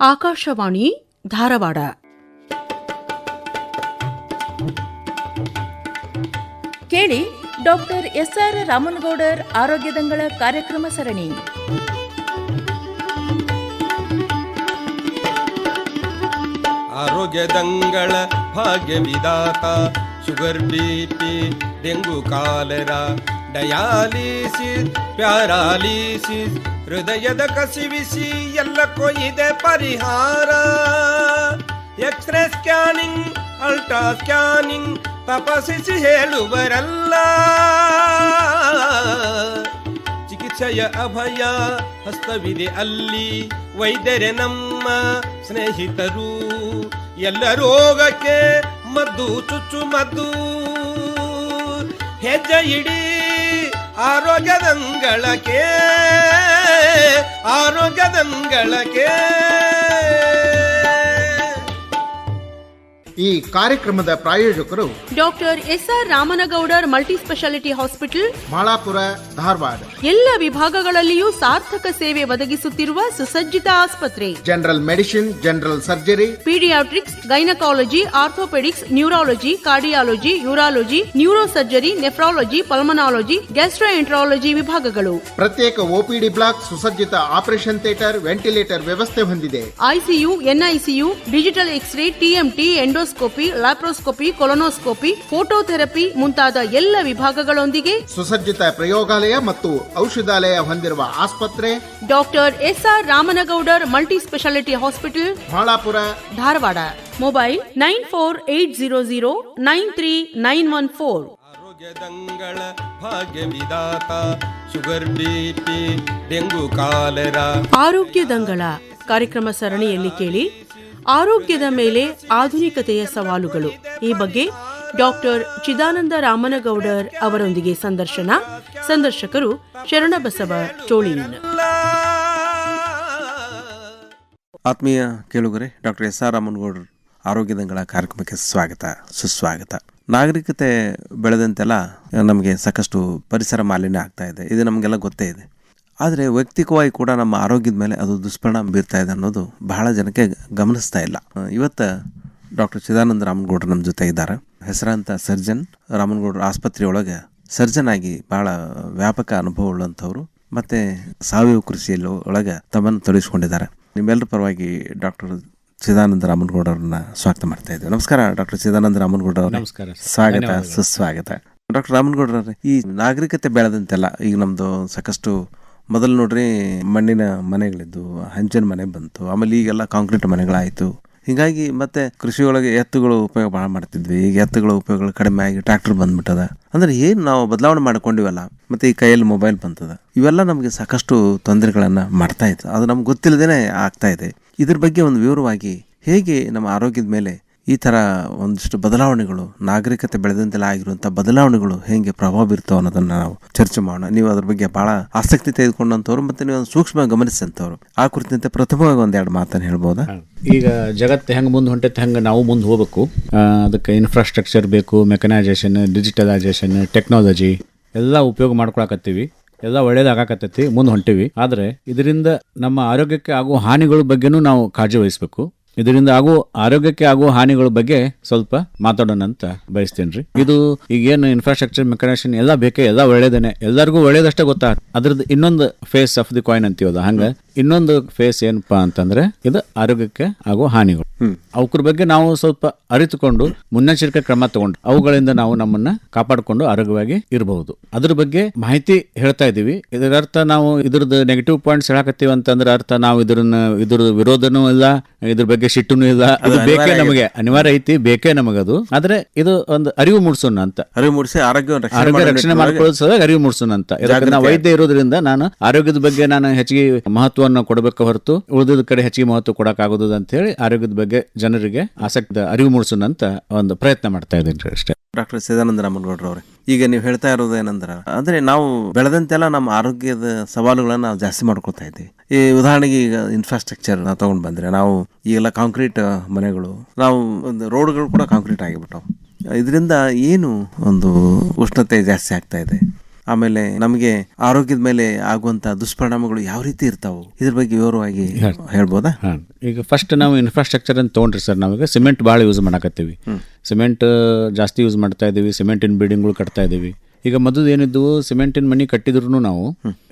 ಆಕಾಶವಾಣಿ ಧಾರವಾಡ. ಕೇಳಿ doctor S R Ramanagoudar ಆರೋಗ್ಯದಂಗಳ ಕಾರ್ಯಕ್ರಮ ಸರಣಿ. ಆರೋಗ್ಯದಂಗಳ ಭಾಗ್ಯ ವಿಧಾತ sugar BP dengue cholera dialysis paralysis ಹೃದಯದ ಕಸಿವಿಸಿ ಎಲ್ಲ ಇದೆ ಪರಿಹಾರ. X ray scanning ultra scanning ತಪಾಸಿಸಿ ಹೇಳುವರಲ್ಲ. ಚಿಕಿತ್ಸೆಯ ಅಭಯ ಹಸ್ತವಿದೆ ಅಲ್ಲಿ, ವೈದ್ಯರೆ ನಮ್ಮ ಸ್ನೇಹಿತರು. ಎಲ್ಲ ರೋಗಕ್ಕೆ ಮದ್ದು, ಚುಚ್ಚು ಮದ್ದು. ಹೆಜ್ಜೆ ಇಡೀ ಆರೋಗ್ಯದಂಗಳಕ್ಕೆ. ಆರೋಗ್ಯದಂಗಳಕ್ಕೆ ಈ ಕಾರ್ಯಕ್ರಮದ ಪ್ರಾಯೋಜಕರು doctor SR Ramanagoudar multi speciality hospital Malapura Dharwad. ಎಲ್ಲ ವಿಭಾಗಗಳಲ್ಲಿಯೂ ಸಾರ್ಥಕ ಸೇವೆ ಒದಗಿಸುತ್ತಿರುವ ಸುಸಜ್ಜಿತ ಆಸ್ಪತ್ರೆ. General medicine general surgery paediatrics gynaecology orthopaedics neurology cardiology urology neuro surgery nephrology pulmonology gastroenterology ವಿಭಾಗಗಳು. ಪ್ರತ್ಯೇಕ ಒಪಿಡಿ ಬ್ಲಾಕ್ ಸುಸಜ್ಜಿತ ಆಪರೇಷನ್ ಥಿಯೇಟರ್ ವೆಂಟಿಲೇಟರ್ ವ್ಯವಸ್ಥೆ ಹೊಂದಿದೆ. ICU NICU digital X ray TMT endoscopy laparoscopy colonoscopy phototherapy ಮುಂತಾದ ಎಲ್ಲ ವಿಭಾಗಗಳೊಂದಿಗೆ ಸುಸಜ್ಜಿತ ಪ್ರಯೋಗಾಲಯ ಮತ್ತು ಔಷಧಾಲಯ ಹೊಂದಿರುವ ಆಸ್ಪತ್ರೆ doctor S R Ramanagoudar multi speciality hospital Balapura. Dharwad. Mobile nine four eight zero zero nine three nine one four ಆರೋಗ್ಯದಂಗಳ ಭಾಗ್ಯ ವಿಧಾತ ಶುಗರ್ ಬಿಪಿ ಡೆಂಗು ಕಾಲರ ಆರೋಗ್ಯ ದಂಗಳ ಕಾರ್ಯಕ್ರಮ ಸರಣಿಯಲ್ಲಿ ಕೇಳಿ. ಆರೋಗ್ಯದ ಮೇಲೆ ಆಧುನಿಕತೆಯ ಸವಾಲುಗಳು. ಈ ಬಗ್ಗೆ ಡಾಕ್ಟರ್ ಚಿದಾನಂದ ರಾಮನಗೌಡರ್ ಅವರೊಂದಿಗೆ ಸಂದರ್ಶನ. ಸಂದರ್ಶಕರು ಶರಣಬಸವ ಚೋಳಿನ ಆತ್ಮೀಯ ಕೇಳುಗರೆ, ಡಾಕ್ಟರ್ ಎಸ್ ಆರ್ ರಾಮನಗೌಡರ್ ಆರೋಗ್ಯದಂಗಳ ಕಾರ್ಯಕ್ರಮಕ್ಕೆ ಸ್ವಾಗತ, ಸುಸ್ವಾಗತ. ನಾಗರಿಕತೆ ಬೆಳೆದಂತೆಲ್ಲ ನಮಗೆ ಸಾಕಷ್ಟು ಪರಿಸರ ಮಾಲಿನ್ಯ ಆಗ್ತಾ ಇದೆ. ಇದು ನಮಗೆಲ್ಲ ಗೊತ್ತೇ ಇದೆ. ಆದರೆ ವೈಯಕ್ತಿಕವಾಗಿ ಕೂಡ ನಮ್ಮ ಆರೋಗ್ಯದ ಮೇಲೆ ಅದು ದುಷ್ಪರಿಣಾಮ ಬೀರ್ತಾ ಇದೆ ಅನ್ನೋದು ಬಹಳ ಜನಕ್ಕೆ ಗಮನಿಸ್ತಾ ಇಲ್ಲ. ಇವತ್ತು ಡಾಕ್ಟರ್ ಚಿದಾನಂದ ರಾಮನಗೌಡರು ನಮ್ಮ ಜೊತೆ ಇದ್ದಾರೆ. ಹೆಸರಾಂತ ಸರ್ಜನ್. ರಾಮನಗೌಡ್ರ ಆಸ್ಪತ್ರೆಯೊಳಗೆ ಸರ್ಜನ್ ಆಗಿ ಬಹಳ ವ್ಯಾಪಕ ಅನುಭವ ಉಳ್ಳಂಥವ್ರು. ಮತ್ತೆ ಸಾವಯವ ಕೃಷಿಯಲ್ಲಿ ಒಳಗೆ ತಮ್ಮನ್ನು ತೊಡಗಿಸಿಕೊಂಡಿದ್ದಾರೆ. ನಿಮ್ಮೆಲ್ಲರ ಪರವಾಗಿ ಡಾಕ್ಟರ್ ಚಿದಾನಂದ ರಾಮನಗೌಡರನ್ನ ಸ್ವಾಗತ ಮಾಡ್ತಾ ಇದ್ದೇವೆ ನಮಸ್ಕಾರ ಡಾಕ್ಟರ್ ಚಿದಾನಂದ ರಾಮನ್ಗೌಡ ಅವರೇ ನಮಸ್ಕಾರ. ಸ್ವಾಗತ ಸುಸ್ವಾಗತ. ಡಾಕ್ಟರ್ ರಾಮನಗೌಡ್ರೆ ಈ ನಾಗರಿಕತೆ ಬೆಳೆದಂತೆಲ್ಲ ಈಗ ನಮ್ಮದು ಸಾಕಷ್ಟು ಮೊದಲು ನೋಡ್ರಿ ಮಣ್ಣಿನ ಮನೆಗಳಿದ್ದು ಹಂಚಿನ ಮನೆ ಬಂತು, ಆಮೇಲೆ ಈಗೆಲ್ಲ ಕಾಂಕ್ರೀಟ್ ಮನೆಗಳಾಯಿತು. ಹೀಗಾಗಿ ಮತ್ತೆ ಕೃಷಿಯೊಳಗೆ ಎತ್ತುಗಳು ಉಪಯೋಗ ಭಾಳ ಮಾಡ್ತಿದ್ವಿ. ಈಗ ಎತ್ತುಗಳ ಉಪಯೋಗಗಳು ಕಡಿಮೆ ಆಗಿ ಟ್ರ್ಯಾಕ್ಟರ್ ಬಂದ್ಬಿಟ್ಟದ. ಅಂದ್ರೆ ಏನು ನಾವು ಬದಲಾವಣೆ ಮಾಡ್ಕೊಂಡಿವಲ್ಲ, ಮತ್ತೆ ಈ ಕೈಯಲ್ಲಿ ಮೊಬೈಲ್ ಬಂತದ, ಇವೆಲ್ಲ ನಮಗೆ ಸಾಕಷ್ಟು ತೊಂದರೆಗಳನ್ನು ಮಾಡ್ತಾ ಇತ್ತು. ಅದು ನಮ್ಗೆ ಗೊತ್ತಿಲ್ಲದೇನೆ ಆಗ್ತಾ ಇದೆ. ಇದ್ರ ಬಗ್ಗೆ ಒಂದು ವಿವರವಾಗಿ ಹೇಗೆ ನಮ್ಮ ಆರೋಗ್ಯದ ಮೇಲೆ ಈ ಥರ ಒಂದಿಷ್ಟು ಬದಲಾವಣೆಗಳು, ನಾಗರಿಕತೆ ಬೆಳೆದಂತೆಲ್ಲ ಆಗಿರುವಂಥ ಬದಲಾವಣೆಗಳು ಹೇಗೆ ಪ್ರಭಾವ ಬೀರ್ತಾವ ಅನ್ನೋದನ್ನು ನಾವು ಚರ್ಚೆ ಮಾಡೋಣ. ನೀವು ಅದ್ರ ಬಗ್ಗೆ ಭಾಳ ಆಸಕ್ತಿ ತೆಗೆದುಕೊಂಡಂಥವ್ರು ಮತ್ತು ನೀವು ಒಂದು ಸೂಕ್ಷ್ಮ ಗಮನಿಸಿದಂಥವ್ರು. ಆ ಕುರಿತಂತೆ ಪ್ರಥಮವಾಗಿ ಒಂದೆರಡು ಮಾತನ್ನು ಹೇಳ್ಬೋದಾ? ಈಗ ಜಗತ್ತು ಹೆಂಗೆ ಮುಂದೆ ಹೊಂಟೈತೆ, ಹೆಂಗೆ ನಾವು ಮುಂದೆ ಹೋಗ್ಬೇಕು? ಅದಕ್ಕೆ ಇನ್ಫ್ರಾಸ್ಟ್ರಕ್ಚರ್ ಬೇಕು ಮೆಕನೈಸೇಷನ್ ಡಿಜಿಟಲೈಸೇಷನ್ ಟೆಕ್ನಾಲಜಿ ಎಲ್ಲ ಉಪಯೋಗ ಮಾಡ್ಕೊಳಕತ್ತೀವಿ. ಎಲ್ಲ ಒಳ್ಳೇದಾಗಕತ್ತೈತಿ, ಮುಂದೆ ಹೊಂಟಿವಿ. ಆದರೆ ಇದರಿಂದ ನಮ್ಮ ಆರೋಗ್ಯಕ್ಕೆ ಆಗುವ ಹಾನಿಗಳ ಬಗ್ಗೆನೂ ನಾವು ಕಾಳಜಿ ವಹಿಸಬೇಕು. ಇದರಿಂದ ಆಗೋ ಆರೋಗ್ಯಕ್ಕೆ ಆಗೋ ಹಾನಿಗಳ ಬಗ್ಗೆ ಸ್ವಲ್ಪ ಮಾತಾಡೋಣ ಅಂತ ಬಯಸ್ತೇನೆ ರೀ ಇದು ಈಗ ಏನು ಇನ್ಫ್ರಾಸ್ಟ್ರಕ್ಚರ್ ಮೆಕನೈಸೇಷನ್ ಎಲ್ಲ ಬೇಕೇ ಎಲ್ಲ ಒಳ್ಳೇದೇನೆ. ಎಲ್ಲರಿಗೂ ಒಳ್ಳೇದಷ್ಟೇ ಗೊತ್ತಾ? ಅದ್ರದ್ದು ಇನ್ನೊಂದು ಫೇಸ್ ಆಫ್ ದಿ ಕಾಯಿನ್ ಅಂತೀವದ ಹಂಗ? ಇನ್ನೊಂದು ಫೇಸ್ ಏನಪ್ಪಾ ಅಂತಂದ್ರೆ ಇದು ಆರೋಗ್ಯಕ್ಕೆ ಆಗೋ ಹಾನಿಗಳು. ಅವಕ್ರ ಬಗ್ಗೆ ನಾವು ಸ್ವಲ್ಪ ಅರಿತುಕೊಂಡು ಮುನ್ನೆಚ್ಚರಿಕೆ ಕ್ರಮ ತಗೊಂಡು ಅವುಗಳಿಂದ ನಾವು ನಮ್ಮನ್ನ ಕಾಪಾಡಿಕೊಂಡು ಆರೋಗ್ಯವಾಗಿ ಇರಬಹುದು. ಅದ್ರ ಬಗ್ಗೆ ಮಾಹಿತಿ ಹೇಳ್ತಾ ಇದೀವಿ ಇದರ ಅರ್ಥ ನಾವು ಇದ್ರದ್ದು ನೆಗೆಟಿವ್ ಪಾಯಿಂಟ್ಸ್ ಹೇಳಕತ್ತೀವಿ ಅಂತಂದ್ರೆ ಅರ್ಥ ನಾವು ಇದ್ರನ್ನ ಇದ್ರ ವಿರೋಧನೂ ಇಲ್ಲ ಇದ್ರ ಬಗ್ಗೆ ಸಿಟ್ಟುನು ಇಲ್ಲ ಅದು ಬೇಕೇ ನಮಗೆ. ಅನಿವಾರ್ಯ ಐತಿ ಬೇಕೇ ನಮಗದು. ಆದ್ರೆ ಇದು ಒಂದು ಅರಿವು ಮೂಡಿಸೋಣ ಅಂತ. ಅರಿವು ಮೂಡಿಸಿ ಆರೋಗ್ಯ ಆರೋಗ್ಯ ರಕ್ಷಣೆ ಮಾಡ್ಕೊಳ್ಳೋದು ಸಲುವಾಗಿ ಅರಿವು ಮೂಡಿಸೋಣ ಅಂತ. ಯಾಕಂದ್ರೆ ನಾವು ವೈದ್ಯ ಇರೋದ್ರಿಂದ ನಾನು ಆರೋಗ್ಯದ ಬಗ್ಗೆ ನಾನು ಹೆಚ್ಚಿಗೆ ಮಹತ್ವವನ್ನು ಕೊಡಬೇಕು ಹೊರತು ಉಳಿದ ಕಡೆ ಹೆಚ್ಚಿಗೆ ಮಹತ್ವ ಕೊಡಕ್ ಆಗೋದು ಅಂತ ಹೇಳಿ ಆರೋಗ್ಯದ ಬಗ್ಗೆ ಜನರಿಗೆ ಆಸಕ್ತಿ ಅರಿವು ಮೂಡಿಸೋಣ ಅಂತ ಒಂದು ಪ್ರಯತ್ನ ಮಾಡ್ತಾ ಇದ್ದೀನಿ ಅಷ್ಟೇ. ಡಾಕ್ಟರ್ ಸಿದಾನಂದ ರಾಮನಗೌಡ್ರವ್ರೆ ಈಗ ನೀವು ಹೇಳ್ತಾ ಇರೋದು ಏನಂದ್ರೆ ಅಂದ್ರೆ ನಾವು ಬೆಳೆದಂತೆಲ್ಲ ನಮ್ಮ ಆರೋಗ್ಯದ ಸವಾಲುಗಳನ್ನ ನಾವು ಜಾಸ್ತಿ ಮಾಡ್ಕೊತಾ ಇದ್ದೀವಿ. ಈ ಉದಾಹರಣೆಗೆ ಈಗ ಇನ್ಫ್ರಾಸ್ಟ್ರಕ್ಚರ್ ನಾವು ತಗೊಂಡ್ ಬಂದ್ರೆ ನಾವು ಈಗೆಲ್ಲ ಕಾಂಕ್ರೀಟ್ ಮನೆಗಳು ನಾವು ಒಂದು ರೋಡ್ಗಳು ಕೂಡ ಕಾಂಕ್ರೀಟ್ ಆಗಿಬಿಟ್ಟವು. ಇದರಿಂದ ಏನು ಒಂದು ಉಷ್ಣತೆ ಜಾಸ್ತಿ ಆಗ್ತಾ ಇದೆ? ಆಮೇಲೆ ನಮಗೆ ಆರೋಗ್ಯದ ಮೇಲೆ ಆಗುವಂತ ದುಷ್ಪರಿಣಾಮಗಳು ಯಾವ ರೀತಿ ಇರ್ತಾವು ಇದ್ರ ಬಗ್ಗೆ ವಿವರವಾಗಿ ಹೇಳ್ಬೋದಾ? ಈಗ ಫಸ್ಟ್ ನಾವು ಇನ್ಫ್ರಾಸ್ಟ್ರಕ್ಚರ್ ಅಂತ ತೊಗೊಂಡ್ರಿ ಸರ್ ನಾವೀಗ ಸಿಮೆಂಟ್ ಭಾಳ ಯೂಸ್ ಮಾಡಕತ್ತೀವಿ. ಸಿಮೆಂಟ್ ಜಾಸ್ತಿ ಯೂಸ್ ಮಾಡ್ತಾ ಇದ್ದೀವಿ ಸಿಮೆಂಟಿನ ಬಿಲ್ಡಿಂಗ್ಗಳು ಕಟ್ತಾ ಇದ್ದೀವಿ ಈಗ ಮೊದಲು ಏನಿದ್ದವು ಸಿಮೆಂಟಿನ ಮನೆ ಕಟ್ಟಿದ್ರು ನಾವು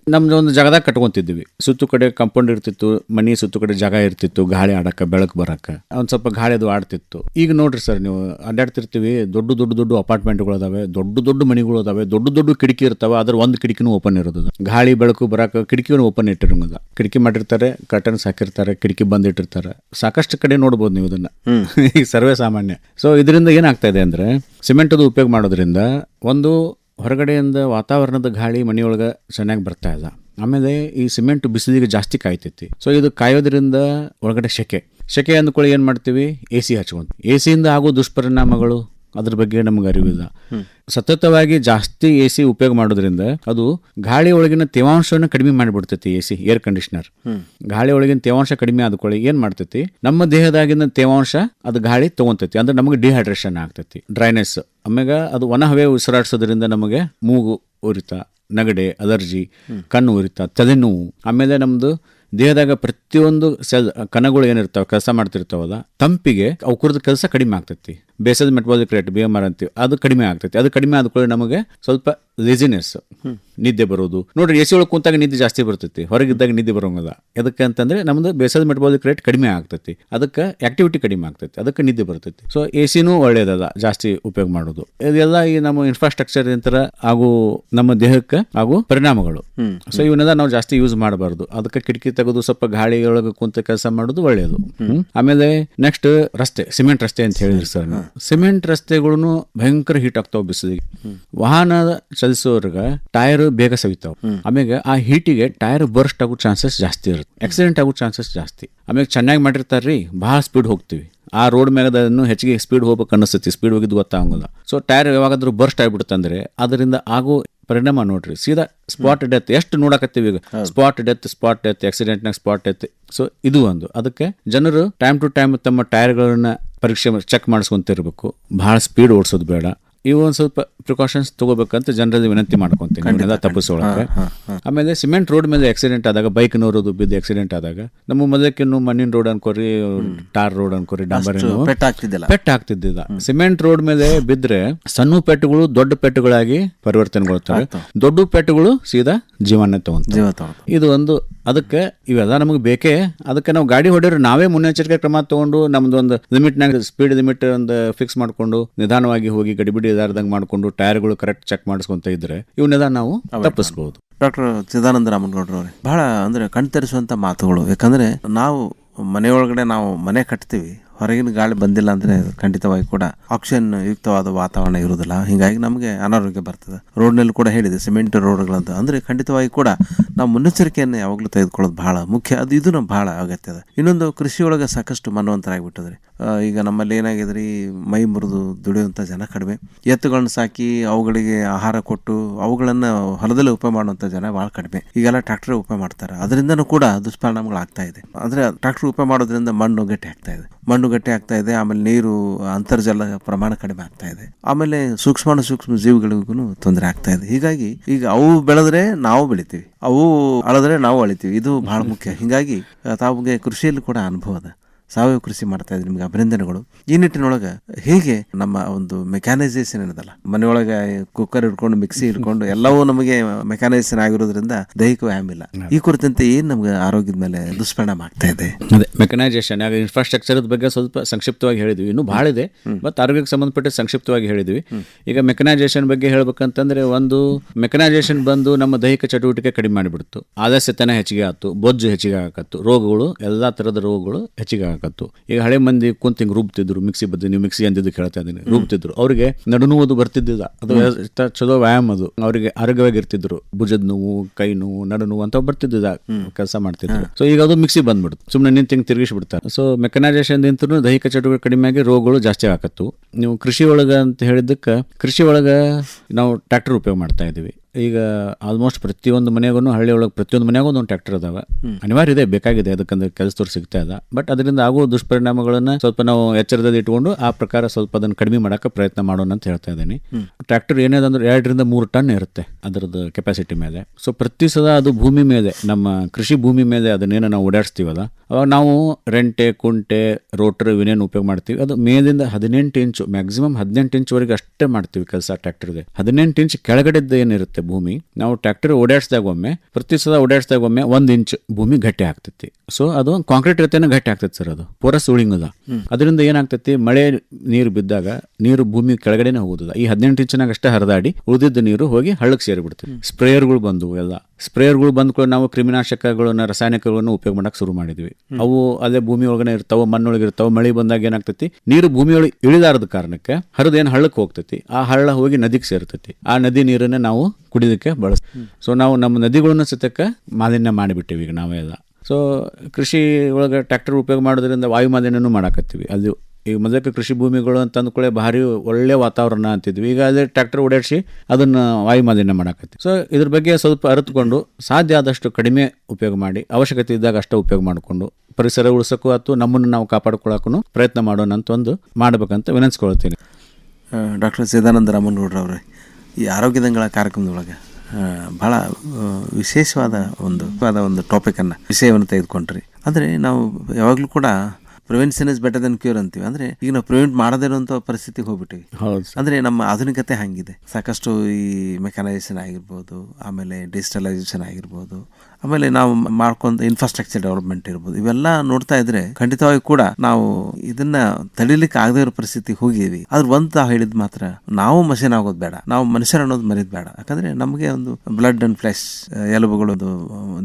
ನಮ್ದು ಒಂದು ಜಾಗದಾಗ ಕಟ್ಕೊಂತಿದ್ವಿ. ಸುತ್ತು ಕಡೆ ಕಾಂಪೌಂಡ್ ಇರ್ತಿತ್ತು ಮನೆ ಸುತ್ತು ಕಡೆ ಜಾಗ ಇರ್ತಿತ್ತು ಗಾಳಿ ಆಡಕ್ಕೆ ಬೆಳಕು ಬರಕ್ಕೆ. ಒಂದು ಸ್ವಲ್ಪ ಗಾಳಿ ಅದು ಆಡ್ತಿತ್ತು. ಈಗ ನೋಡ್ರಿ ಸರ್ ನೀವು ಅಡ್ಡಾಡ್ತಿರ್ತೀವಿ ದೊಡ್ಡ ದೊಡ್ಡ ದೊಡ್ಡ ಅಪಾರ್ಟ್ಮೆಂಟ್ಗಳು ಅದಾವೆ ದೊಡ್ಡ ದೊಡ್ಡ ಮನೆಗಳು ಅದಾವೆ ದೊಡ್ಡ ದೊಡ್ಡ ಕಿಟಕಿ ಇರ್ತಾವೆ ಅದ್ರ ಒಂದು ಕಿಟಕಿನೂ ಓಪನ್ ಇರೋದು ಗಾಳಿ ಬೆಳಕು ಬರಕ್ಕೆ ಕಿಟಕಿನೂ ಓಪನ್ ಇಟ್ಟಿರಂಗದ ಕಿಟಕಿ ಮಾಡಿರ್ತಾರೆ ಕರ್ಟನ್ಸ್ ಹಾಕಿರ್ತಾರೆ ಕಿಟಕಿ ಬಂದಿಟ್ಟಿರ್ತಾರೆ ಸಾಕಷ್ಟು ಕಡೆ ನೋಡ್ಬೋದು ನೀವು ಇದನ್ನ. ಈಗ ಸರ್ವೇ ಸಾಮಾನ್ಯ. ಸೊ ಇದರಿಂದ ಏನಾಗ್ತಾ ಇದೆ ಅಂದ್ರೆ ಸಿಮೆಂಟ್ ಅದು ಉಪಯೋಗ ಮಾಡೋದ್ರಿಂದ ಒಂದು ಹೊರಗಡೆಯಿಂದ ವಾತಾವರಣದ ಗಾಳಿ ಮನೆಯೊಳಗೆ ಚೆನ್ನಾಗಿ ಬರ್ತಾ ಇದೆ ಆಮೇಲೆ ಈ ಸಿಮೆಂಟ್ ಬಿಸಿಲಿಗೆ ಜಾಸ್ತಿ ಕಾಯ್ತೈತಿ. ಸೊ ಇದು ಕಾಯೋದ್ರಿಂದ ಒಳಗಡೆ ಸೆಕೆ ಸೆಕೆ ಅಂದ್ಕೊಳ್ಳಿ ಏನು ಮಾಡ್ತೀವಿ? ಎ ಸಿ ಹಚ್ಕೊಂತ ಎ ಸಿಯಿಂದ ಆಗೋ ದುಷ್ಪರಿಣಾಮಗಳು ಅದ್ರ ಬಗ್ಗೆ ನಮ್ಗೆ ಅರಿವಿಲ್ಲ. ಸತತವಾಗಿ ಜಾಸ್ತಿ ಎ ಸಿ ಉಪಯೋಗ ಮಾಡೋದ್ರಿಂದ ಅದು ಗಾಳಿ ಒಳಗಿನ ತೇವಾಂಶವನ್ನು ಕಡಿಮೆ ಮಾಡಿಬಿಡ್ತೈತಿ ಎ ಸಿ ಏರ್ ಕಂಡೀಷನರ್ ಗಾಳಿ ಒಳಗಿನ ತೇವಾಂಶ ಕಡಿಮೆ ಆದ್ಕೊಳ್ಳಿ ಏನ್ ಮಾಡ್ತೈತಿ? ನಮ್ಮ ದೇಹದಾಗಿನ ತೇವಾಂಶ ಅದು ಗಾಳಿ ತಗೊಂತೈತಿ ಅಂದ್ರೆ ನಮಗೆ ಡಿಹೈಡ್ರೇಷನ್ ಆಗ್ತೈತಿ. ಡ್ರೈನೆಸ್ ಆಮ್ಯಾಗ ಅದು ಒಣ ಹವೆ ಉಸಿರಾಡ್ಸೋದ್ರಿಂದ ನಮಗೆ ಮೂಗು ಉರಿತ ನಗಡೆ ಅಲರ್ಜಿ ಕಣ್ಣು ಉರಿತ ತಲೆನೋವು. ಆಮೇಲೆ ನಮ್ದು ದೇಹದಾಗ ಪ್ರತಿಯೊಂದು ಸೆಲ್ ಕಣಗಳು ಏನಿರ್ತಾವ ಕೆಲಸ ಮಾಡ್ತಿರ್ತಾವಲ್ಲ ತಂಪಿಗೆ ಅವು ಕುರಿದ ಕೆಲಸ ಕಡಿಮೆ ಆಗ್ತೈತಿ. ಬೇಸದ metabolic rate B M R ಅಂತೀವಿ. ಅದು ಕಡಿಮೆ ಆಗ್ತೈತಿ. ಅದು ಕಡಿಮೆ ಆದ್ಕೊಳ್ಳಿ ನಮಗೆ ಸ್ವಲ್ಪ ಲೇಜಿನೆಸ್ ನಿದ್ದೆ ಬರೋದು. ನೋಡ್ರಿ ಎಸಿ ಸಿ ಒಳಗೆ ಕುಂತಾಗ ನಿದ್ದೆ ಜಾಸ್ತಿ ಬರ್ತೈತಿ. ಹೊರಗಿದ್ದಾಗ ನಿದ್ದೆ ಬರೋಂಗದ ಅದಕ್ಕೆ ಅಂತಂದ್ರೆ ನಮ್ದು ಬೇಸದ ಮೆಟಬಾಲಿಕ್ ರೇಟ್ ಕಡಿಮೆ ಆಗ್ತೈತಿ. ಅದಕ್ಕೆ ಆಕ್ಟಿವಿಟಿ ಕಡಿಮೆ ಆಗ್ತೈತಿ. ಅದಕ್ಕೆ ನಿದ್ದೆ ಬರ್ತೈತಿ. ಸೊ ಎಸಿನೂ ಸಿನೂ ಒಳ್ಳೇದದ ಜಾಸ್ತಿ ಉಪಯೋಗ ಮಾಡೋದು. ಇದೆಲ್ಲ ಈ ನಮ್ಮ ಇನ್ಫ್ರಾಸ್ಟ್ರಕ್ಚರ್ ನಂತರ ಹಾಗೂ ನಮ್ಮ ದೇಹಕ್ಕೆ ಹಾಗೂ ಪರಿಣಾಮಗಳು. ಸೊ ಇವನ್ನೆಲ್ಲ ನಾವು ಜಾಸ್ತಿ ಯೂಸ್ ಮಾಡಬಾರ್ದು. ಅದಕ್ಕೆ ಕಿಟಕಿ ತೆಗೆದು ಸ್ವಲ್ಪ ಗಾಳಿ ಒಳಗೆ ಕುಂತ ಕೆಲಸ ಮಾಡೋದು ಒಳ್ಳೆಯದು. ಆಮೇಲೆ ನೆಕ್ಸ್ಟ್ ರಸ್ತೆ ಸಿಮೆಂಟ್ ರಸ್ತೆ ಅಂತ ಹೇಳಿದ್ರಿ ಸರ್. ಸಿಮೆಂಟ್ ರಸ್ತೆಗಳು ಭಯಂಕರ ಹೀಟ್ ಆಗ್ತಾವ ಬಿಸಿಲಿಗೆ. ವಾಹನ ಚಲಿಸೋರ್ಗ ಟೈರ್ ಬೇಗ ಸವಿತಾವ. ಆಮೇಲೆ ಆ ಹೀಟಿಗೆ ಟೈರ್ ಬರ್ಸ್ಟ್ ಆಗೋ ಚಾನ್ಸಸ್ ಜಾಸ್ತಿ ಇರುತ್ತೆ. ಆಕ್ಸಿಡೆಂಟ್ ಆಗೋ ಚಾನ್ಸಸ್ ಜಾಸ್ತಿ. ಆಮೇಲೆ ಚೆನ್ನಾಗಿ ಮಾಡಿರ್ತಾರ್ರಿ ಬಹಳ ಸ್ಪೀಡ್ ಹೋಗ್ತೀವಿ. ಆ ರೋಡ್ ಮ್ಯಾಗ ಇನ್ನೂ ಹೆಚ್ಚಿಗೆ ಸ್ಪೀಡ್ ಹೋಗ್ಬೇಕು ಅನಿಸ್ತೈತಿ ಸ್ಪೀಡ್ ಹೋಗಿದ್ದು ಗೊತ್ತಾಗಲ್ಲ ಸೊ ಟೈರ್ ಯಾವಾಗಾದ್ರೂ ಬರ್ಸ್ಟ್ ಆಗ್ಬಿಡುತ್ತಂದ್ರೆ ಅದರಿಂದ ಆಗೋ ಪರಿಣಾಮ ನೋಡ್ರಿ. ಸೀದಾ ಸ್ಪಾಟ್ ಡೆತ್ ಎಷ್ಟು ನೋಡಕತ್ತೀವಿ ಈಗ? ಸ್ಪಾಟ್ ಡೆತ್ ಸ್ಪಾಟ್ ಡೆತ್ ಆಕ್ಸಿಡೆಂಟ್ನಾಗ ಸ್ಪಾಟ್ ಡೆತ್ ಸೊ ಇದು ಒಂದು. ಅದಕ್ಕೆ ಜನರು ಟೈಮ್ ಟು ಟೈಮ್ ತಮ್ಮ ಟೈರ್ಗಳನ್ನ ಪರೀಕ್ಷೆ ಚೆಕ್ ಮಾಡಿಸ್ಕೊಂತಿರ್ಬೇಕು. ಭಾಳ ಸ್ಪೀಡ್ ಓಡಿಸೋದು ಬೇಡ. ಇವು ಒಂದು ಸ್ವಲ್ಪ ಪ್ರಿಕಾಷನ್ಸ್ ತಗೋಬೇಕಂತ ಜನರಲ್ಲಿ ವಿನಂತಿ ಮಾಡ್ಕೊತೀನಿ. ತಪ್ಪಿಸೋಳಕ್ಕೆ ಆಮೇಲೆ ಸಿಮೆಂಟ್ ರೋಡ್ ಮೇಲೆ ಆಕ್ಸಿಡೆಂಟ್ ಆದಾಗ ಬೈಕ್ ನೋರೋದು ಬಿದ್ದು ಆಕ್ಸಿಡೆಂಟ್ ಆದಾಗ ನಮ್ಮ ಮೊದಲಕ್ಕಿನ್ನು ಮಣ್ಣಿನ ರೋಡ್ ಅನ್ಕೋರಿ ಟಾರ್ ರೋಡ್ ಅನ್ಕೋರಿ ಡಾಂಬರ್ ಪೆಟ್ ಆಗ್ತಿದ್ದಿಲ್ಲ. ಸಿಮೆಂಟ್ ರೋಡ್ ಮೇಲೆ ಬಿದ್ರೆ ಸಣ್ಣ ಪೆಟ್ಟುಗಳು ದೊಡ್ಡ ಪೆಟ್ಟುಗಳಾಗಿ ಪರಿವರ್ತನೆಗೊಳ್ತವೆ. ದೊಡ್ಡ ಪೆಟ್ಟುಗಳು ಸೀದಾ ಜೀವನ ತಗೊಂತ ಜೀವ ತಗೊಂಡು ಇದು ಒಂದು ಅದಕ್ಕೆ ಇವೆಲ್ಲ ನಮಗೆ ಬೇಕೇ. ಅದಕ್ಕೆ ನಾವು ಗಾಡಿ ಹೊಡೆಯೋರು ನಾವೇ ಮುನ್ನೆಚ್ಚರಿಕೆ ಕ್ರಮ ತಗೊಂಡು ನಮ್ದು ಒಂದು ಲಿಮಿಟ್ನಾಗ ಸ್ಪೀಡ್ ಲಿಮಿಟ್ ಒಂದು ಫಿಕ್ಸ್ ಮಾಡ್ಕೊಂಡು ನಿಧಾನವಾಗಿ ಹೋಗಿ ಗಡಿಬಿಡಿ ಇದಾರ್ದಂಗೆ ಮಾಡ್ಕೊಂಡು ಟೈರ್ಗಳು ಕರೆಕ್ಟ್ ಚೆಕ್ ಮಾಡಿಸ್ಕೊಂತ ಇದ್ರೆ ಇವನ್ನೆಲ್ಲ ನಾವು ತಪ್ಪಿಸ್ಬೋದು. ಡಾಕ್ಟರ್ ಚಿದಾನಂದ ರಾಮನಗೌಡ್ರವ್ರೆ ಬಹಳ ಅಂದ್ರೆ ಕಣ್ತರಿಸುವಂತ ಮಾತುಗಳು. ಯಾಕಂದ್ರೆ ನಾವು ಮನೆಯೊಳಗಡೆ ನಾವು ಮನೆ ಕಟ್ತೀವಿ ಹೊರಗಿನ ಗಾಳಿ ಬಂದಿಲ್ಲ ಅಂದ್ರೆ ಖಂಡಿತವಾಗಿ ಕೂಡ ಆಕ್ಸಿಜನ್ ಯುಕ್ತವಾದ ವಾತಾವರಣ ಇರುವುದಿಲ್ಲ. ಹಿಂಗಾಗಿ ನಮಗೆ ಅನಾರೋಗ್ಯ ಬರ್ತದೆ. ರೋಡ್ನಲ್ಲಿ ಕೂಡ ಹೇಳಿದೆ ಸಿಮೆಂಟ್ ರೋಡ್ಗಳಂತ. ಅಂದ್ರೆ ಖಂಡಿತವಾಗಿ ಕೂಡ ನಾವು ಮುನ್ನೆಚ್ಚರಿಕೆಯನ್ನು ಯಾವಾಗಲೂ ತೆಗೆದುಕೊಳ್ಳೋದು ಬಹಳ ಮುಖ್ಯ. ಅದು ಇದು ಬಹಳ ಅಗತ್ಯ. ಇನ್ನೊಂದು ಕೃಷಿಯೊಳಗೆ ಸಾಕಷ್ಟು ಮನವಂತರಾಗಿಬಿಟ್ಟದ್ರಿ. ಈಗ ನಮ್ಮಲ್ಲಿ ಏನಾಗಿದೆ ರೀ ಮೈ ಮುರಿದು ದುಡಿಯುವಂಥ ಜನ ಕಡಿಮೆ. ಎತ್ತುಗಳನ್ನ ಸಾಕಿ ಅವುಗಳಿಗೆ ಆಹಾರ ಕೊಟ್ಟು ಅವುಗಳನ್ನು ಹೊಲದಲ್ಲಿ ಉಪಯೋಗ ಮಾಡುವಂಥ ಜನ ಭಾಳ ಕಡಿಮೆ. ಈಗೆಲ್ಲ ಟ್ರಾಕ್ಟರ್ ಉಪಯೋಗ ಮಾಡ್ತಾರೆ. ಅದರಿಂದನೂ ಕೂಡ ದುಷ್ಪರಿಣಾಮಗಳು ಆಗ್ತಾ ಇದೆ. ಅಂದರೆ ಟ್ರಾಕ್ಟರ್ ಉಪಯೋಗ ಮಾಡೋದ್ರಿಂದ ಮಣ್ಣು ಗಟ್ಟಿ ಆಗ್ತಾ ಇದೆ. ಮಣ್ಣು ಗಟ್ಟಿ ಆಗ್ತಾ ಇದೆ, ಆಮೇಲೆ ನೀರು, ಅಂತರ್ಜಲ ಪ್ರಮಾಣ ಕಡಿಮೆ ಆಗ್ತಾ ಇದೆ. ಆಮೇಲೆ ಸೂಕ್ಷ್ಮಾಣು ಸೂಕ್ಷ್ಮ ಜೀವಿಗಳಿಗೂ ತೊಂದರೆ ಆಗ್ತಾ ಇದೆ. ಹೀಗಾಗಿ ಈಗ ಅವು ಬೆಳೆದ್ರೆ ನಾವು ಬೆಳಿತೀವಿ. ಅವು ಅಳದ್ರೆ ನಾವು ಅಳಿತೀವಿ. ಇದು ಬಹಳ ಮುಖ್ಯ. ಹೀಗಾಗಿ ತಾವುಗೆ ಕೃಷಿಯಲ್ಲಿ ಕೂಡ ಅನುಭವ ಅದ. ಸಾವಯವ ಕೃಷಿ ಮಾಡ್ತಾ ಇದ್ರೆ ನಿಮ್ಗೆ ಅಭಿನಂದನೆಗಳು. ಈ ನಿಟ್ಟಿನೊಳಗೆ ಹೇಗೆ ನಮ್ಮ ಒಂದು ಮೆಕ್ಯಾನೈಸೇಷನ್ ಏನದಲ್ಲ ಮನೆಯೊಳಗೆ ಕುಕ್ಕರ್ ಹಿಡ್ಕೊಂಡು ಮಿಕ್ಸಿ ಹಿಡ್ಕೊಂಡು ಎಲ್ಲವೂ ನಮಗೆ ಮೆಕ್ಯಾನೈಸೇಷನ್ ಆಗಿರೋದ್ರಿಂದ ದೈಹಿಕ ವ್ಯಾಯಾಮ ಇಲ್ಲ. ಈ ಕುರಿತಂತೆ ಏನು ನಮ್ಗೆ ಆರೋಗ್ಯದ ಮೇಲೆ ದುಷ್ಪರಿಣಾಮ ಆಗ್ತಾ ಇದೆ? ಅದೇ ಮೆಕನೈಸೇಷನ್ ಆಗ ಇನ್ಫ್ರಾಸ್ಟ್ರಕ್ಚರ್ ಬಗ್ಗೆ ಸ್ವಲ್ಪ ಸಂಕ್ಷಿಪ್ತವಾಗಿ ಹೇಳಿದ್ವಿ. ಇನ್ನೂ ಭಾಳ ಇದೆ ಮತ್ತು ಆರೋಗ್ಯಕ್ಕೆ ಸಂಬಂಧಪಟ್ಟ ಸಂಕ್ಷಿಪ್ತವಾಗಿ ಹೇಳಿದ್ವಿ. ಈಗ ಮೆಕನೈಸೇಷನ್ ಬಗ್ಗೆ ಹೇಳ್ಬೇಕಂತಂದ್ರೆ ಒಂದು ಮೆಕನೈಸೇಷನ್ ಬಂದು ನಮ್ಮ ದೈಹಿಕ ಚಟುವಟಿಕೆ ಕಡಿಮೆ ಮಾಡಿಬಿಡ್ತು. ಆಲಸ್ಯತನ ಹೆಚ್ಚಿಗೆ ಆಯ್ತು ಬೊಜ್ಜು ಹೆಚ್ಚಿಗೆ ಆಗತ್ತು ರೋಗಗಳು ಎಲ್ಲಾ ತರದ ರೋಗಗಳು ಹೆಚ್ಚಿಗೆ ಆಗತ್ತು ಈಗ ಹಳೆ ಮಂದಿ ಕುಂತ ಹಿಂಗೆ ರುಬ್ತಿದ್ರು ಮಿಕ್ಸಿ ಬದ್ದು ನೀವು ಮಿಕ್ಸಿ ಅಂದಿದ್ದು ಹೇಳ್ತಾ ಇದ್ದೀನಿ. ರುಬ್ತಿದ್ರು. ಅವರಿಗೆ ನಡುನೋದು ಬರ್ತಿದ್ದಿಲ್ಲ. ಅದು ಚಲೋ ವ್ಯಾಯಾಮ ಅದು. ಅವರಿಗೆ ಆರೋಗ್ಯವಾಗಿರ್ತಿದ್ರು. ಭುಜದ ನೋವು ಕೈ ನೋವು ನಡು ನೋವು ಅಂತ ಬರ್ತಿದ್ದಿಲ್ಲ. ಕೆಲಸ ಮಾಡ್ತಿದ್ರು. ಸೊ ಈಗ ಅದು ಮಿಕ್ಸಿ ಬಂದ್ಬಿಡ್ತು. ಸುಮ್ಮನೆ ನಿಂತು ಹಿಂಗೆ ತಿರುಗಿಸ್ಬಿಡ್ತಾರೆ. ಸೊ ಮೆಕನೈಸೇಷನ್ ನಿಂತು ದೈಹಿಕ ಚಟುವಟಿಕೆ ಕಡಿಮೆ ಆಗಿ ರೋಗಗಳು ಜಾಸ್ತಿ ಆಗತ್ತು ನೀವು ಕೃಷಿ ಒಳಗೆ ಅಂತ ಹೇಳಿದ್ದಕ್ಕೆ ಕೃಷಿ ಒಳಗೆ ನಾವು ಟ್ರ್ಯಾಕ್ಟರ್ ಉಪಯೋಗ ಮಾಡ್ತಾ ಇದೀವಿ ಈಗ ಆಲ್ಮೋಸ್ಟ್ ಪ್ರತಿಯೊಂದು ಮನೆಗೂ ಹಳ್ಳಿ ಒಳಗೆ ಪ್ರತಿಯೊಂದು ಮನೆಯಾಗೂ ಒಂದು ಟ್ರ್ಯಾಕ್ಟರ್ ಅದಾವ ಅನಿವಾರ್ಯ ಇದೆ ಬೇಕಾಗಿದೆ ಅದಕ್ಕಂದ್ರೆ ಕೆಲಸದವ್ರು ಸಿಗ್ತಾ ಇದೆ ಬಟ್ ಅದರಿಂದ ಆಗುವ ದುಷ್ಪರಿಣಾಮಗಳನ್ನ ಸ್ವಲ್ಪ ನಾವು ಎಚ್ಚರದಲ್ಲಿ ಇಟ್ಕೊಂಡು ಆ ಪ್ರಕಾರ ಸ್ವಲ್ಪ ಅದನ್ನು ಕಡಿಮೆ ಮಾಡಕ್ಕೆ ಪ್ರಯತ್ನ ಮಾಡೋಣ ಅಂತ ಹೇಳ್ತಾ ಇದ್ದೀನಿ. ಟ್ರ್ಯಾಕ್ಟರ್ ಏನೇದಂದ್ರೆ ಎರಡರಿಂದ ಮೂರು ಟನ್ ಇರುತ್ತೆ ಅದರದ್ದು ಕೆಪಾಸಿಟಿ ಮೇಲೆ. ಸೊ ಪ್ರತಿ ಸದ ಅದು ಭೂಮಿ ಮೇಲೆ ನಮ್ಮ ಕೃಷಿ ಭೂಮಿ ಮೇಲೆ ಅದನ್ನೇನು ನಾವು ಓಡಾಡಿಸ್ತೀವಲ್ಲ ಅವಾಗ ನಾವು ರೆಂಟೆ ಕುಂಟೆ ರೋಟರ್ ಇವನೇನು ಉಪಯೋಗ ಮಾಡ್ತೀವಿ ಅದು ಮೇಲಿಂದ ಹದಿನೆಂಟು ಇಂಚು ಮ್ಯಾಕ್ಸಿಮಮ್ ಹದಿನೆಂಟು ಇಂಚ್ವರೆಗೆ ಅಷ್ಟೇ ಮಾಡ್ತೀವಿ ಕೆಲಸ ಟ್ರ್ಯಾಕ್ಟರ್ಗೆ ಹದಿನೆಂಟು ಇಂಚ್ ಕೆಳಗಡೆದ್ದು ಏನಿರುತ್ತೆ ಭೂಮಿ ನಾವು ಟ್ರ್ಯಾಕ್ಟರ್ ಓಡಾಡಿಸಿದಾಗ ಒಮ್ಮೆ ಪ್ರತಿ ಸಲ ಓಡಾಡಿಸಿದಾಗ ಒಮ್ಮೆ ಒಂದ್ ಇಂಚ್ ಭೂಮಿ ಗಟ್ಟಿ ಆಗ್ತೈತಿ. ಸೊ ಅದು ಕಾಂಕ್ರೀಟ್ ರೀತಿಯೇ ಗಟ್ಟಿ ಆಗ್ತೈತಿ ಸರ್ ಅದು ಪೂರ ಸುಳಿಂಗದ ಅದರಿಂದ ಏನಾಗ್ತೈತಿ ಮಳೆ ನೀರು ಬಿದ್ದಾಗ ನೀರು ಭೂಮಿ ಕೆಳಗಡೆನೆ ಹೋಗುದಿಲ್ಲ. ಈ ಹದಿನೆಂಟು ಇಂಚಿನಾಗ ಅಷ್ಟೇ ಹರಿದಾಡಿ ಉಳಿದಿದ್ದ ನೀರು ಹೋಗಿ ಹಳ್ಳಕ್ಕೆ ಸೇರಿಬಿಡ್ತದೆ ಸ್ಪ್ರೇಯರ್ಗಳು ಬಂದವು ಎಲ್ಲ. ಸ್ಪ್ರೇಯರ್ಗಳು ಬಂದ್ಕೊಂಡು ನಾವು ಕ್ರಿಮಿನಾಶಕಗಳನ್ನ ರಾಸಾಯನಿಕಗಳನ್ನು ಉಪಯೋಗ ಮಾಡಕ್ಕೆ ಶುರು ಮಾಡಿದ್ವಿ. ಅವು ಅಲ್ಲೇ ಭೂಮಿ ಒಳಗನೆ ಇರ್ತಾವ ಮಣ್ಣೊಳಗೆ ಇರ್ತಾವ ಮಳೆ ಬಂದಾಗ ಏನಾಗ್ತೈತಿ? ನೀರು ಭೂಮಿಯೊಳಗೆ ಇಳಿದಾರದ ಕಾರಣಕ್ಕೆ ಹರಿದೇನು ಏನು ಹಳ್ಳಕ್ಕೆ ಹೋಗ್ತೈತಿ ಆ ಹಳ್ಳ ಹೋಗಿ ನದಿಗೆ ಸೇರ್ತೈತಿ. ಆ ನದಿ ನೀರನ್ನ ನಾವು ಕುಡಿಯೋದಕ್ಕೆ ಬಳಸ್ ಸೊ ನಾವು ನಮ್ಮ ನದಿಗಳನ್ನ ಸತಕ್ಕ ಮಾಲಿನ್ಯ ಮಾಡಿಬಿಟ್ಟಿವಿ ಈಗ ನಾವೆಲ್ಲ ಸೊ ಕೃಷಿ ಒಳಗೆ ಟ್ರ್ಯಾಕ್ಟರ್ ಉಪಯೋಗ ಮಾಡೋದ್ರಿಂದ ವಾಯು ಮಾಲಿನ್ಯನೂ ಮಾಡಾಕತ್ತೀವಿ. ಅಲ್ಲಿ ಈಗ ಮೊದಲಕ್ಕೆ ಕೃಷಿ ಭೂಮಿಗಳು ಅಂತ ಅಂದ್ಕೊಳ್ಳೆ ಭಾರಿ ಒಳ್ಳೆ ವಾತಾವರಣ ಅಂತಿದ್ವಿ. ಈಗ ಅದೇ ಟ್ರ್ಯಾಕ್ಟರ್ ಓಡಾಡಿಸಿ ಅದನ್ನು ವಾಯು ಮಾಲಿನ್ಯ ಮಾಡಾಕತ್ತೀವಿ. ಸೊ ಇದ್ರ ಬಗ್ಗೆ ಸ್ವಲ್ಪ ಅರಿತುಕೊಂಡು ಸಾಧ್ಯ ಆದಷ್ಟು ಕಡಿಮೆ ಉಪಯೋಗ ಮಾಡಿ, ಅವಶ್ಯಕತೆ ಇದ್ದಾಗ ಅಷ್ಟೇ ಉಪಯೋಗ ಮಾಡಿಕೊಂಡು, ಪರಿಸರ ಉಳಿಸೋಕ್ಕೂ ಅಥವಾ ನಮ್ಮನ್ನು ನಾವು ಕಾಪಾಡ್ಕೊಳ್ಳೋಕ್ಕೂ ಪ್ರಯತ್ನ ಮಾಡೋಣ ಅಂತ ಒಂದು ಮಾಡಬೇಕಂತ ವಿನಂತಿಸ್ಕೊಳ್ತೀನಿ. ಡಾಕ್ಟರ್ ಸದಾನಂದ ರಾಮನಗೌಡ್ರವ್ರೆ ಈ ಆರೋಗ್ಯ ದಂಗಳ ಕಾರ್ಯಕ್ರಮದೊಳಗೆ ಭಾಳ ವಿಶೇಷವಾದ ಒಂದು ಒಂದು ಟಾಪಿಕನ್ನು ವಿಷಯವನ್ನು ತೆಗೆದುಕೊಂಡ್ರಿ. ಆದರೆ ನಾವು ಯಾವಾಗಲೂ ಕೂಡ prevention is better than cure ಅಂತೀವಿ. ಅಂದ್ರೆ ಈಗ ನಾವು ಪ್ರಿವೆಂಟ್ ಮಾಡದೇ ಇರುವಂತ ಪರಿಸ್ಥಿತಿಗೆ ಹೋಗ್ಬಿಟ್ಟಿವಿ. ಅಂದ್ರೆ ಅಂದರೆ ನಮ್ಮ ಆಧುನಿಕತೆ ಹಂಗಿದೆ. ಸಾಕಷ್ಟು ಈ ಮೆಕನೈಸೇಷನ್ ಆಗಿರ್ಬೋದು ಆಮೇಲೆ ಡಿಜಿಟಲೈಸೇಷನ್ ಆಗಿರ್ಬೋದು ಆಮೇಲೆ ನಾವು ಮಾಡ್ಕೊಂತ ಇನ್ಫ್ರಾಸ್ಟ್ರಕ್ಚರ್ ಡೆವಲಪ್ಮೆಂಟ್ ಇರ್ಬೋದು. ಇವೆಲ್ಲ ನೋಡ್ತಾ ಇದ್ರೆ ಖಂಡಿತವಾಗಿ ಕೂಡ ನಾವು ಇದನ್ನ ತಡಿಲಿಕ್ಕೆ ಆಗದೇ ಇರೋ ಪರಿಸ್ಥಿತಿ ಹೋಗಿದೀವಿ. ಆದ್ರೆ ಒಂದು ತಾವು ಹೇಳಿದ್ ಮಾತ್ರ ನಾವು ಮಷಿನ್ ಆಗೋದು ಬೇಡ ನಾವು ಮನುಷ್ಯರು ಅನ್ನೋದು ಮರಿದ್ ಬೇಡ. ಯಾಕಂದ್ರೆ ನಮಗೆ ಒಂದು ಬ್ಲಡ್ ಅಂಡ್ ಫ್ಲೆಶ್ ಎಲುಬುಗಳು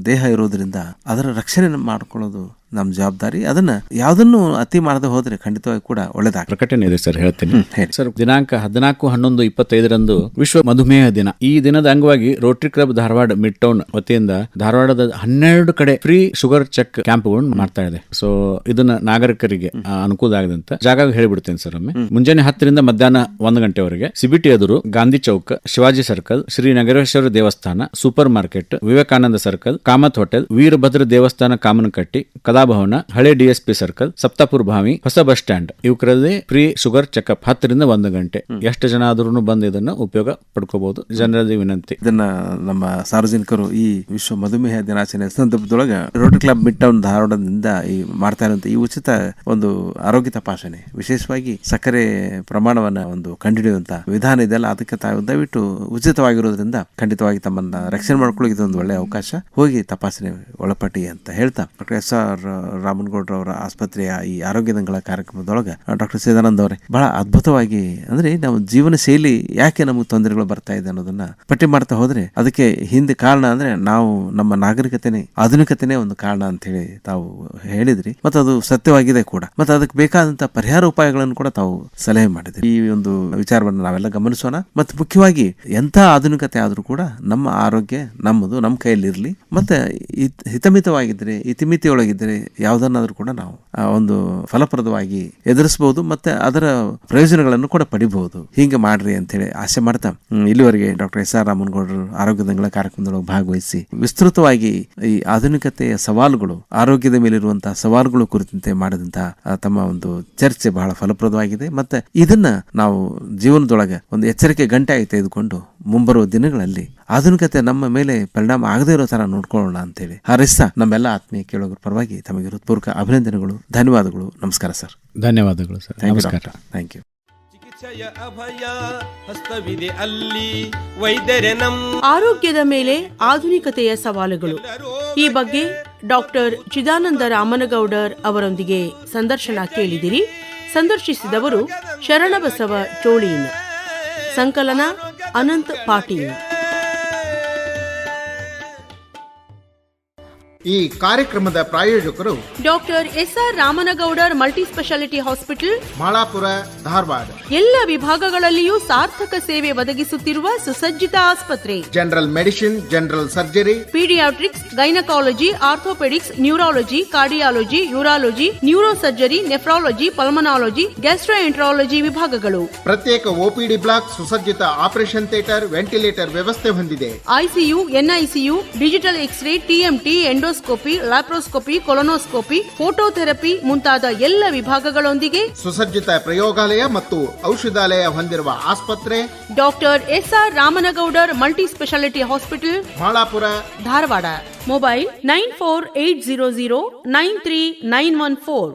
ದೇಹ ಇರೋದ್ರಿಂದ ಅದರ ರಕ್ಷಣೆ ಮಾಡ್ಕೊಳ್ಳೋದು ನಮ್ಮ ಜವಾಬ್ದಾರಿ ಅದನ್ನ ಯಾವುದನ್ನು ಅತಿ ಮಾಡದೆ ಹೋದ್ರೆ ಖಂಡಿತವಾಗಿ ಕೂಡ ಒಳ್ಳೆದಾಗ ಪ್ರಕಟಣೆ ಇದೆ ಸರ್ ಹೇಳ್ತೀನಿ. ಸರ್ ದಿನಾಂಕ ಹದಿನಾಲ್ಕು ಹನ್ನೊಂದು ಇಪ್ಪತ್ತೈದರಂದು ವಿಶ್ವ ಮಧುಮೇಹ ದಿನ. ಈ ದಿನದ ಅಂಗವಾಗಿ Rotary Club Dharwad Mid Town ವತಿಯಿಂದ ಧಾರವಾಡದ ಹನ್ನೆರಡು ಕಡೆ ಫ್ರೀ ಶುಗರ್ ಚೆಕ್ ಕ್ಯಾಂಪ್ಗಳನ್ನು ಮಾಡ್ತಾ ಇದೆ. ಸೊ ಇದನ್ನ ನಾಗರಿಕರಿಗೆ ಅನುಕೂಲ ಆಗದಂತ ಜಾಗ ಹೇಳಿಬಿಡ್ತೇನೆ ಸರ್ ಒಮ್ಮೆ. ಮುಂಜಾನೆ ಹತ್ತರಿಂದ ಮಧ್ಯಾಹ್ನ ಒಂದು ಗಂಟೆವರೆಗೆ ಸಿಬಿಟಿ ಎದುರು ಗಾಂಧಿ ಚೌಕ್ ಶಿವಾಜಿ ಸರ್ಕಲ್ ಶ್ರೀ ನಗರೇಶ್ವರ ದೇವಸ್ಥಾನ supermarket Vivekananda circle Kamat hotel Veerabhadra ದೇವಸ್ಥಾನ ಕಾಮನಕಟ್ಟಿ ಕಲಾಭವನ ಹಳೆ ಡಿಎಸ್ಪಿ ಸರ್ಕಲ್ ಸಪ್ತಾಪುರ್ ಭಾವಿ ಹೊಸ ಬಸ್ ಸ್ಟ್ಯಾಂಡ್ ಇವಕ್ರಲ್ಲಿ ಫ್ರೀ ಶುಗರ್ ಚೆಕಪ್ ಹತ್ತರಿಂದ ಒಂದು ಗಂಟೆ. ಎಷ್ಟು ಜನ ಆದ್ರೂ ಬಂದು ಇದನ್ನ ಉಪಯೋಗ ಪಡ್ಕೋಬಹುದು ಜನರಲ್ಲಿ ವಿನಂತಿ. ಇದನ್ನ ನಮ್ಮ ಸಾರ್ವಜನಿಕರು ಈ ವಿಶ್ವ ಮಧುಮೇಹ ದಿನಾಚರಣೆ ಸಂದರ್ಭದೊಳಗೆ ರೋಟರಿ ಕ್ಲಬ್ ಮಿಡ್ ಟೌನ್ ಧಾರವಾಡದಿಂದ ಈ ಮಾಡ್ತಾ ಇರುವಂತ ಈ ಉಚಿತ ಒಂದು ಆರೋಗ್ಯ ತಪಾಸಣೆ ವಿಶೇಷವಾಗಿ ಸಕ್ಕರೆ ಪ್ರಮಾಣವನ್ನ ಒಂದು ಕಂಡುಹಿಡಿಯುವಂತ ವಿಧಾನ ಇದೆಯಲ್ಲ ಅದಕ್ಕೆ ತಾವು ದಯವಿಟ್ಟು ಉಚಿತವಾಗಿರೋದ್ರಿಂದ ಖಂಡಿತವಾಗಿ ತಮ್ಮನ್ನ ರಕ್ಷಣೆ ಮಾಡ್ಕೊಳ್ಳೋಕೆ ಇದೊಂದು ಒಳ್ಳೆಯ ಅವಕಾಶ. ಹೋಗಿ ತಪಾಸಣೆ ಒಳಪಟ್ಟಿ ಅಂತ ಹೇಳ್ತಾ ಡಾಕ್ಟರ್ ಎಸ್ ಆರ್ ರಾಮನಗೌಡ್ರ ಅವರ ಆಸ್ಪತ್ರೆಯ ಈ ಆರೋಗ್ಯ ದಂಗಳ ಕಾರ್ಯಕ್ರಮದೊಳಗೆ ಡಾಕ್ಟರ್ ಸೇದಾನಂದ್ ಅವರೇ ಬಹಳ ಅದ್ಭುತವಾಗಿ, ಅಂದ್ರೆ ನಾವು ಜೀವನ ಶೈಲಿ ಯಾಕೆ ನಮಗೆ ತೊಂದರೆಗಳು ಬರ್ತಾ ಇದೆ ಅನ್ನೋದನ್ನ ಪಟ್ಟಿ ಮಾಡ್ತಾ ಹೋದ್ರೆ ಅದಕ್ಕೆ ಹಿಂದೆ ಕಾರಣ ಅಂದ್ರೆ ನಾವು ನಮ್ಮ ನಾಗರಿಕತೆನೆ, ಆಧುನಿಕತೆನೇ ಒಂದು ಕಾರಣ ಅಂತ ಹೇಳಿ ತಾವು ಹೇಳಿದ್ರಿ. ಮತ್ತು ಅದು ಸತ್ಯವಾಗಿದೆ ಕೂಡ. ಮತ್ತು ಅದಕ್ಕೆ ಬೇಕಾದಂತಹ ಪರಿಹಾರ ಉಪಾಯಗಳನ್ನು ಕೂಡ ತಾವು ಸಲಹೆ ಮಾಡಿದ್ರಿ. ಈ ಒಂದು ವಿಚಾರವನ್ನು ನಾವೆಲ್ಲ ಗಮನಿಸೋಣ. ಮತ್ತು ಮುಖ್ಯವಾಗಿ ಎಂಥ ಆಧುನಿಕತೆ ಆದರೂ ಕೂಡ ನಮ್ಮ ಆರೋಗ್ಯ ನಮ್ಮದು, ನಮ್ಮ ಕೈಯಲ್ಲಿ ಮತ್ತು ಹಿತಮಿತವಾಗಿದ್ದರೆ ಇತಿಮಿತಿಯೊಳಗಿದ್ದರೆ ಯಾವುದನ್ನಾದ್ರೂ ಕೂಡ ನಾವು ಒಂದು ಫಲಪ್ರದವಾಗಿ ಎದುರಿಸಬಹುದು ಮತ್ತೆ ಅದರ ಪ್ರಯೋಜನಗಳನ್ನು ಕೂಡ ಪಡಿಬಹುದು. ಹೀಗೆ ಮಾಡ್ರಿ ಅಂತ ಹೇಳಿ ಆಸೆ ಮಾಡ್ತಾ ಇಲ್ಲಿವರೆಗೆ ಡಾಕ್ಟರ್ ಎಸ್ ಆರ್ ರಾಮನಗೌಡರು ಆರೋಗ್ಯ ದಂಗಳ ಕಾರ್ಯಕ್ರಮದೊಳಗೆ ಭಾಗವಹಿಸಿ ವಿಸ್ತೃತವಾಗಿ ಈ ಆಧುನಿಕತೆಯ ಸವಾಲುಗಳು, ಆರೋಗ್ಯದ ಮೇಲಿರುವಂತಹ ಸವಾಲುಗಳು ಕುರಿತಂತೆ ಮಾಡಿದಂತಹ ತಮ್ಮ ಒಂದು ಚರ್ಚೆ ಬಹಳ ಫಲಪ್ರದವಾಗಿದೆ. ಮತ್ತೆ ಇದನ್ನ ನಾವು ಜೀವನದೊಳಗೆ ಒಂದು ಎಚ್ಚರಿಕೆ ಗಂಟೆ ಆಗಿ ತೆಗೆದುಕೊಂಡು ಮುಂಬರುವ ದಿನಗಳಲ್ಲಿ ಆಧುನಿಕತೆ ನಮ್ಮ ಮೇಲೆ ಪರಿಣಾಮ ಆಗದೇ ಇರೋ ತರ ನೋಡ್ಕೊಳ್ಳೋಣ ಅಂತೇಳಿ ಹರಿಸ್ತಾ, ನಮ್ಮೆಲ್ಲ ಆತ್ಮೀಯ ಕೇಳೋದ್ರ ಪರವಾಗಿ ತಮಗೆ ಹೃತ್ಪೂರ್ವಕ ಅಭಿನಂದನೆಗಳು ಧನ್ಯವಾದಗಳು. ನಮಸ್ಕಾರ ಸರ್. ಧನ್ಯವಾದಗಳು ಸರ್. ಥ್ಯಾಂಕ್ ಯು ನಮಸ್ಕಾರ. ಥ್ಯಾಂಕ್ ಯು ಚಿಕಿತ್ಸೆಯ ಅಭಯ ಹಸ್ತವಿದೆ ಅಲ್ಲಿ ವೈದ್ಯರ ನಮ್ಮ ಆರೋಗ್ಯದ ಮೇಲೆ ಆಧುನಿಕತೆಯ ಸವಾಲುಗಳು. ಈ ಬಗ್ಗೆ ಡಾಕ್ಟರ್ ಚಿದಾನಂದ ರಾಮನಗೌಡರ್ ಅವರೊಂದಿಗೆ ಸಂದರ್ಶನ ಕೇಳಿದಿರಿ. ಸಂದರ್ಶಿಸಿದವರು ಶರಣಬಸವ ಚೋಳೀನ್ ಸಂಕಲನ ಅನಂತ್ ಪಾಟೀಲ್. ಈ ಕಾರ್ಯಕ್ರಮದ ಪ್ರಾಯೋಜಕರು doctor S R Ramanagoudar multi speciality hospital Malapura Dharwad. ಎಲ್ಲ ವಿಭಾಗಗಳಲ್ಲಿಯೂ ಸಾರ್ಥಕ ಸೇವೆ ಒದಗಿಸುತ್ತಿರುವ ಸುಸಜ್ಜಿತ ಆಸ್ಪತ್ರೆ. General medicine general surgery paediatrics gynaecology orthopaedics neurology cardiology urology neurosurgery nephrology pulmonology gastroenterology ವಿಭಾಗಗಳು. ಪ್ರತ್ಯೇಕ ಒಪಿಡಿ ಬ್ಲಾಕ್ ಸುಸಜ್ಜಿತ ಆಪರೇಷನ್ ಥಿಯೇಟರ್ ವೆಂಟಿಲೇಟರ್ ವ್ಯವಸ್ಥೆ ಹೊಂದಿದೆ. ICU NICU digital X ray TMT endoscopy laparoscopy colonoscopy phototherapy ಮುಂತಾದ ಎಲ್ಲ ವಿಭಾಗಗಳೊಂದಿಗೆ ಸುಸಜ್ಜಿತ ಪ್ರಯೋಗಾಲಯ ಮತ್ತು ಔಷಧಾಲಯ ಹೊಂದಿರುವ ಆಸ್ಪತ್ರೆ doctor S R Ramanagoudar multi speciality hospital Malapura. Dharwad. Mobile nine four eight zero zero nine three nine one four.